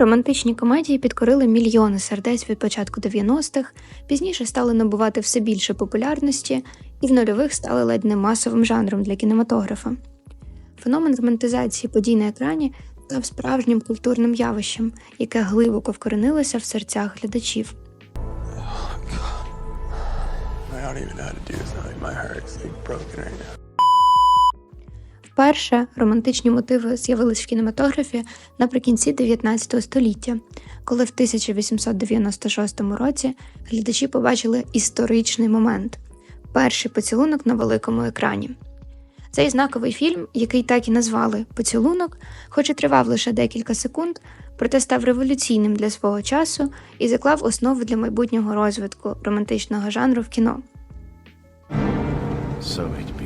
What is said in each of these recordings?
Романтичні комедії підкорили мільйони сердець від початку 90-х, пізніше стали набувати все більше популярності і в нульових стали ледь не масовим жанром для кінематографа. Феномен романтизації подій на екрані став справжнім культурним явищем, яке глибоко вкоренилося в серцях глядачів. I Вперше романтичні мотиви з'явились в кінематографі наприкінці 19 століття, коли в 1896 році глядачі побачили історичний момент перший поцілунок на великому екрані. Цей знаковий фільм, який так і назвали Поцілунок, хоч і тривав лише декілька секунд, проте став революційним для свого часу і заклав основу для майбутнього розвитку романтичного жанру в кіно. So it.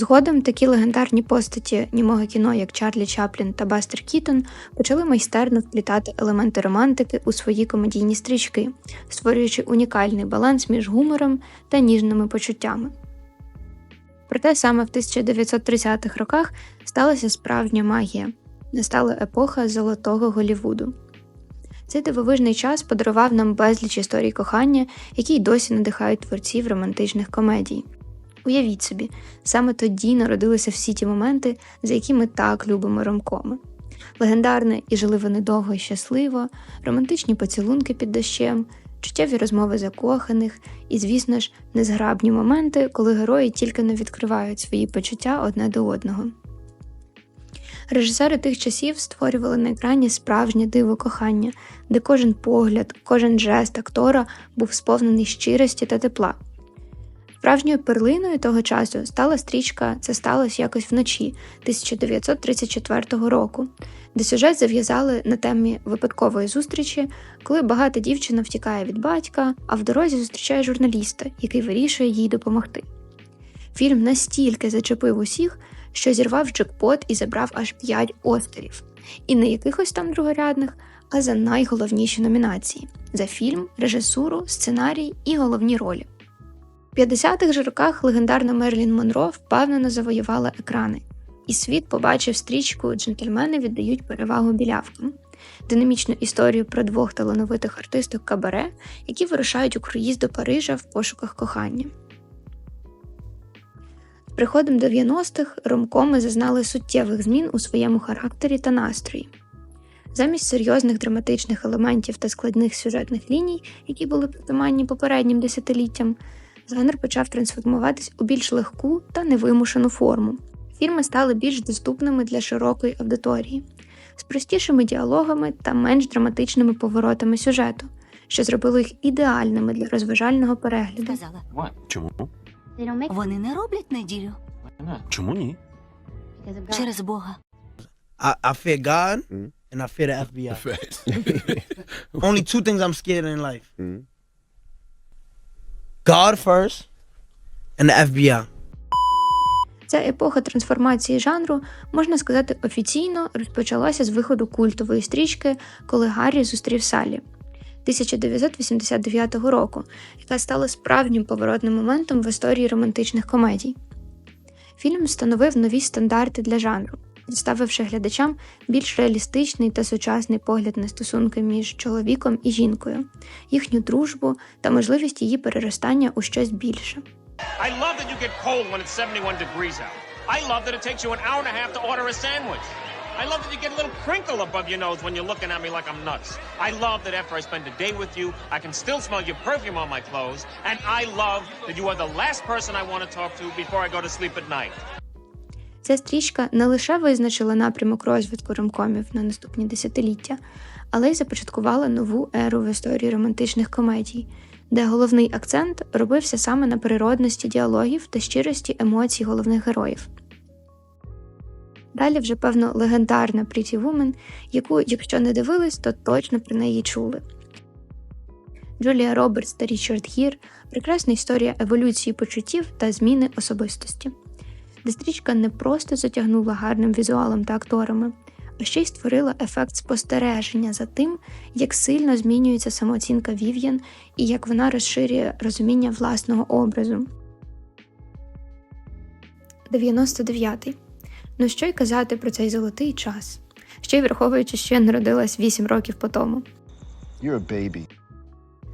Згодом такі легендарні постаті німого кіно, як Чарлі Чаплін та Бастер Кітон, почали майстерно вплітати елементи романтики у свої комедійні стрічки, створюючи унікальний баланс між гумором та ніжними почуттями. Проте саме в 1930-х роках сталася справжня магія, настала епоха золотого Голівуду. Цей дивовижний час подарував нам безліч історій кохання, які й досі надихають творців романтичних комедій. Уявіть собі, саме тоді народилися всі ті моменти, за які ми так любимо ромкоми. Легендарне і жили вони довго і щасливо, романтичні поцілунки під дощем, чуттєві розмови закоханих і, звісно ж, незграбні моменти, коли герої тільки не відкривають свої почуття одне до одного. Режисери тих часів створювали на екрані справжнє диво кохання, де кожен погляд, кожен жест актора був сповнений щирості та тепла. Справжньою перлиною того часу стала стрічка Це сталося якось вночі 1934 року, де сюжет зав'язали на темі випадкової зустрічі, коли багата дівчина втікає від батька, а в дорозі зустрічає журналіста, який вирішує їй допомогти. Фільм настільки зачепив усіх, що зірвав джекпот і забрав аж 5 Оскарів. І не якихось там другорядних, а за найголовніші номінації за фільм, режисуру, сценарій і головні ролі. В 50-х же роках легендарна Мерлін Монро впевнено завоювала екрани, і світ побачив стрічку Джентльмени віддають перевагу білявкам, динамічну історію про двох талановитих артисток кабаре, які вирушають у круїз до Парижа в пошуках кохання. З приходом 90-х ромкоми зазнали суттєвих змін у своєму характері та настрої. Замість серйозних драматичних елементів та складних сюжетних ліній, які були притаманні попереднім десятиліттям, жанр почав трансформуватись у більш легку та невимушену форму. Фільми стали більш доступними для широкої аудиторії, з простішими діалогами та менш драматичними поворотами сюжету, що зробило їх ідеальними для розважального перегляду. Сказала, Чому? вони не роблять неділю Чому ні? через Бога. I, I fear God Mhm. and I fear the FBI. Only two things I'm scared in life Mhm. God first and the FBI. Ця епоха трансформації жанру, можна сказати, офіційно розпочалася з виходу культової стрічки, коли Гаррі зустрів Саллі 1989 року, яка стала справжнім поворотним моментом в історії романтичних комедій. Фільм встановив нові стандарти для жанру, представивши глядачам більш реалістичний та сучасний погляд на стосунки між чоловіком і жінкою, їхню дружбу та можливість її переростання у щось більше. I love that you get cold when it's 71 degrees out. I love that it takes you an hour and a half to order a sandwich. I love that you get a little crinkle above your nose when you're looking at me like I'm nuts. I love that after I spend a day with you, I can still smell your perfume on my clothes. And I love that you are the last person I want to talk to before I go to sleep at night. Ця стрічка не лише визначила напрямок розвитку ромкомів на наступні десятиліття, але й започаткувала нову еру в історії романтичних комедій, де головний акцент робився саме на природності діалогів та щирості емоцій головних героїв. Далі вже певно легендарна Pretty Woman, яку, якщо не дивились, то точно про неї чули. Джулія Робертс та Річард Гір прекрасна історія еволюції почуттів та зміни особистості де стрічка не просто затягнула гарним візуалом та акторами, а ще й створила ефект спостереження за тим, як сильно змінюється самооцінка Вів'ян і як вона розширює розуміння власного образу. 99. Ну що й казати про цей золотий час. ще й враховуючи, що я народилась 8 років по тому. You're a baby.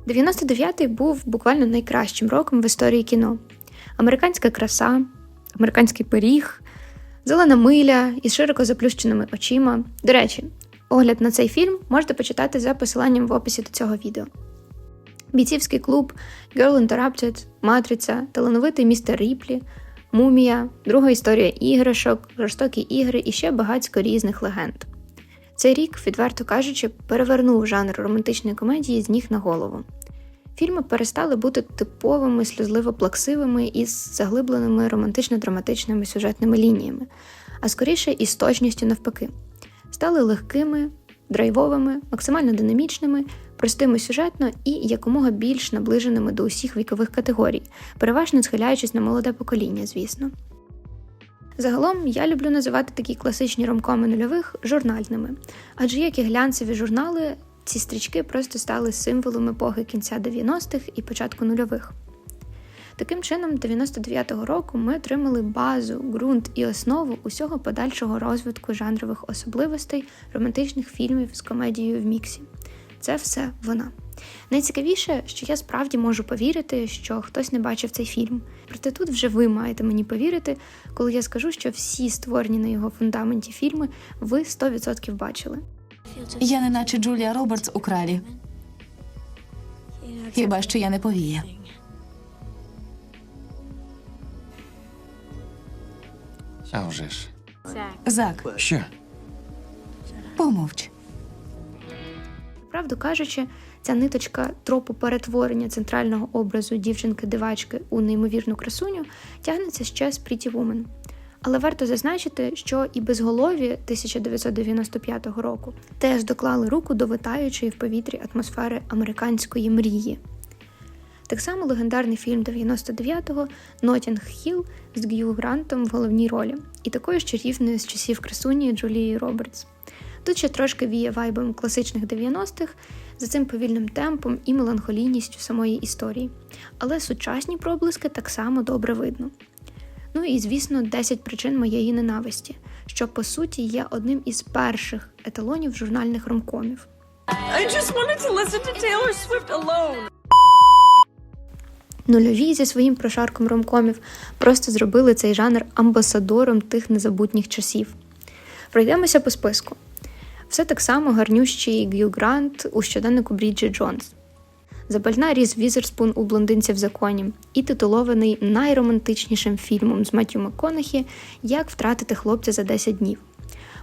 99-й був буквально найкращим роком в історії кіно. Американська краса, американський пиріг, зелена миля із широко заплющеними очима. До речі, огляд на цей фільм можете почитати за посиланням в описі до цього відео. Бійцівський клуб, Girl Interrupted, Матриця, талановитий містер Ріплі, Мумія, друга історія іграшок, жорстокі ігри і ще багатько різних легенд. Цей рік, відверто кажучи, перевернув жанр романтичної комедії з ніг на голову. Фільми перестали бути типовими сльозливо-плаксивими із заглибленими романтично-драматичними сюжетними лініями, а скоріше із точністю навпаки. Стали легкими, драйвовими, максимально динамічними, простими сюжетно і якомога більш наближеними до усіх вікових категорій, переважно схиляючись на молоде покоління, звісно. Загалом я люблю називати такі класичні ромкоми нульових журнальними, адже як і глянцеві журнали, ці стрічки просто стали символом епохи кінця 90-х і початку нульових. Таким чином, 99-го року ми отримали базу, ґрунт і основу усього подальшого розвитку жанрових особливостей романтичних фільмів з комедією в міксі. Це все вона. Найцікавіше, що я справді можу повірити, що хтось не бачив цей фільм. Проте тут вже ви маєте мені повірити, коли я скажу, що всі створені на його фундаменті фільми ви 100% бачили. Я не наче Джулія Робертс у кралі. Хіба що я не повія. А вже ж. Зак, Що? помовч. Правду кажучи, ця ниточка тропу перетворення центрального образу дівчинки-дивачки у неймовірну красуню тягнеться ще з Pretty Woman. Але варто зазначити, що і безголові 1995 року теж доклали руку до витаючої в повітрі атмосфери американської мрії. Так само легендарний фільм 99-го Нотінг Хіл з Г'ю Грантом в головній ролі і такою ж чарівною з часів красуні Джулії Робертс. Тут ще трошки віє вайбом класичних 90-х за цим повільним темпом і меланхолійністю самої історії. Але сучасні проблиски так само добре видно. Ну і звісно, 10 причин моєї ненависті, що по суті є одним із перших еталонів журнальних ромкомів. I just wanted to listen to Taylor Swift alone. Нульові зі своїм прошарком ромкомів просто зробили цей жанр амбасадором тих незабутніх часів. Пройдемося по списку. Все так само гарнющий Г'ю Грант у щоденнику Бріджі Джонс. Запальна Різ Візерспун у блондинці в законі і титулований найромантичнішим фільмом з Маттю МакКонахі Як втратити хлопця за 10 днів.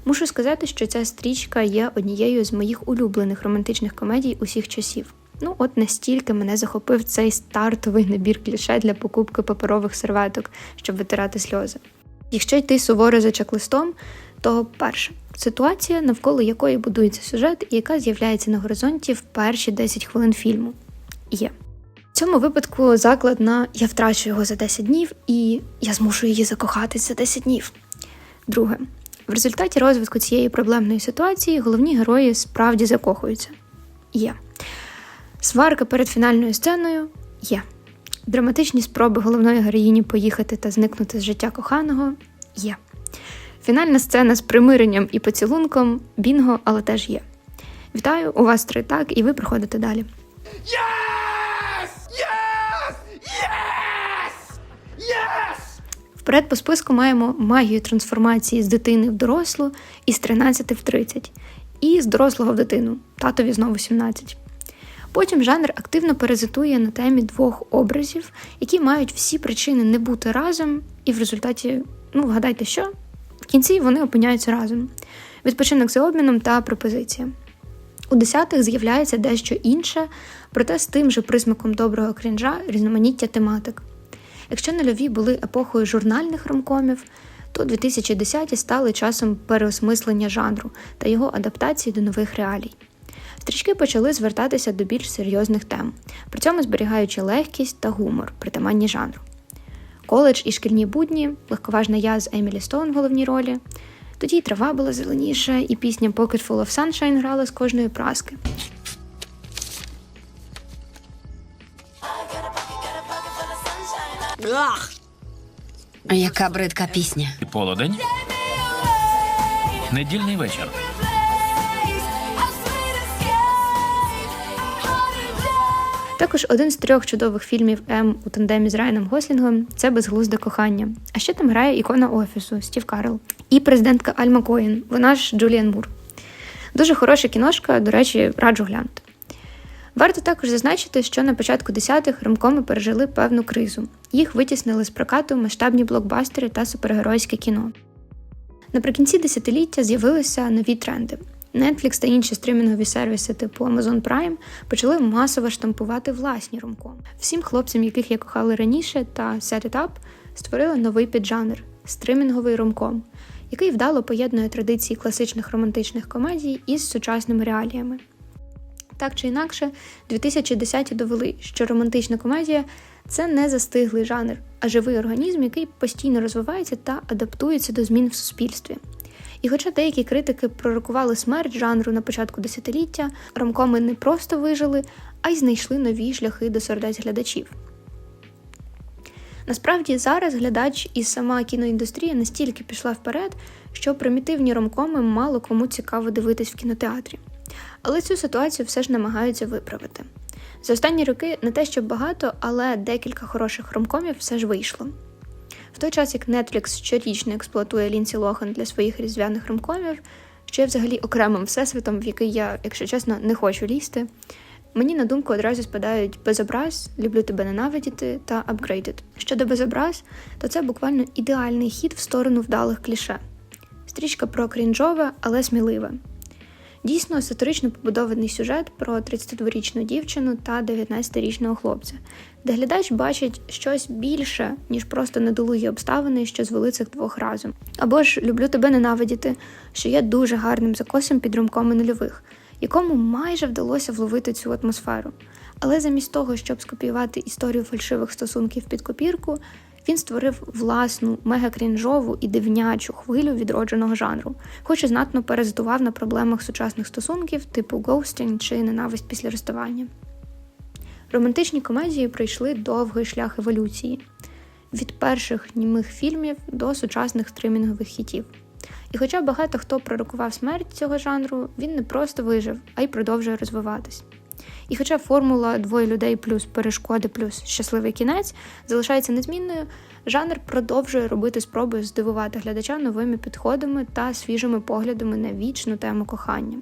Мушу сказати, що ця стрічка є однією з моїх улюблених романтичних комедій усіх часів. Ну, от настільки мене захопив цей стартовий набір кліше для покупки паперових серветок, щоб витирати сльози. Якщо йти суворо за чек-листом, то перше ситуація, навколо якої будується сюжет, і яка з'являється на горизонті в перші 10 хвилин фільму. Є. В цьому випадку заклад на я втрачу його за 10 днів, і я змушу її закохатись за 10 днів. Друге, в результаті розвитку цієї проблемної ситуації головні герої справді закохуються. Є. Сварка перед фінальною сценою є. Драматичні спроби головної героїні поїхати та зникнути з життя коханого є. Фінальна сцена з примиренням і поцілунком бінго, але теж є. Вітаю, у вас три так, і ви проходите далі. Вперед по списку маємо магію трансформації з дитини в дорослу із 13 в 30, і з дорослого в дитину, татові знову 17. Потім жанр активно паразитує на темі двох образів, які мають всі причини не бути разом, і в результаті, ну вгадайте що, в кінці вони опиняються разом. Відпочинок за обміном та пропозиція. У десятих з'являється дещо інше, проте з тим же присмаком доброго крінжа різноманіття тематик. Якщо нульові були епохою журнальних ромкомів, то 2010-ті стали часом переосмислення жанру та його адаптації до нових реалій. Стрічки почали звертатися до більш серйозних тем, при цьому зберігаючи легкість та гумор, притаманні жанру. Коледж і шкільні будні, легковажна я з Емілі Стоун в головній ролі. Тоді й трава була зеленіша, і пісня Pocket Full of Sunshine грала з кожної праски. Яка бридка пісня. Полудень. Недільний вечір. Також один з трьох чудових фільмів М у тандемі з Райаном Гослінгом це безглузде кохання. А ще там грає ікона офісу Стів Карл і президентка Альма Коїн. Вона ж Джуліан Мур. Дуже хороша кіношка, до речі, раджу глянути. Варто також зазначити, що на початку 10-х ромкоми пережили певну кризу. Їх витіснили з прокату масштабні блокбастери та супергеройське кіно. Наприкінці десятиліття з'явилися нові тренди. Netflix та інші стрімінгові сервіси типу Amazon Prime почали масово штампувати власні ромкоми. Всім хлопцям, яких я кохала раніше, та Set It Up створили новий піджанр стримінговий ромком, який вдало поєднує традиції класичних романтичних комедій із сучасними реаліями. Так чи інакше, 2010-ті довели, що романтична комедія це не застиглий жанр, а живий організм, який постійно розвивається та адаптується до змін в суспільстві. І хоча деякі критики пророкували смерть жанру на початку десятиліття, ромкоми не просто вижили, а й знайшли нові шляхи до сердець глядачів. Насправді зараз глядач і сама кіноіндустрія настільки пішла вперед, що примітивні ромкоми мало кому цікаво дивитись в кінотеатрі. Але цю ситуацію все ж намагаються виправити. За останні роки не те, щоб багато, але декілька хороших ромкомів все ж вийшло. В той час як Netflix щорічно експлуатує Лінсі Лохан для своїх різдвяних ромкомів, що є взагалі окремим всесвітом, в який я, якщо чесно, не хочу лізти, мені на думку одразу спадають безобраз, люблю тебе ненавидіти та Upgraded. Щодо безобраз, то це буквально ідеальний хід в сторону вдалих кліше. Стрічка про крінжове, але сміливе. Дійсно сатирично побудований сюжет про 32-річну дівчину та 19-річного хлопця, де глядач бачить щось більше, ніж просто недолугі обставини, що звели цих двох разом. Або ж люблю тебе ненавидіти, що є дуже гарним закосом під румкоми нульових, якому майже вдалося вловити цю атмосферу. Але замість того, щоб скопіювати історію фальшивих стосунків під копірку, він створив власну мегакрінжову і дивнячу хвилю відродженого жанру, хоч і знатно перезитував на проблемах сучасних стосунків, типу ghosting чи ненависть після розставання. Романтичні комедії пройшли довгий шлях еволюції від перших німих фільмів до сучасних стримінгових хітів. І хоча багато хто пророкував смерть цього жанру, він не просто вижив, а й продовжує розвиватись. І хоча формула двоє людей плюс перешкоди плюс щасливий кінець залишається незмінною, жанр продовжує робити спроби здивувати глядача новими підходами та свіжими поглядами на вічну тему кохання.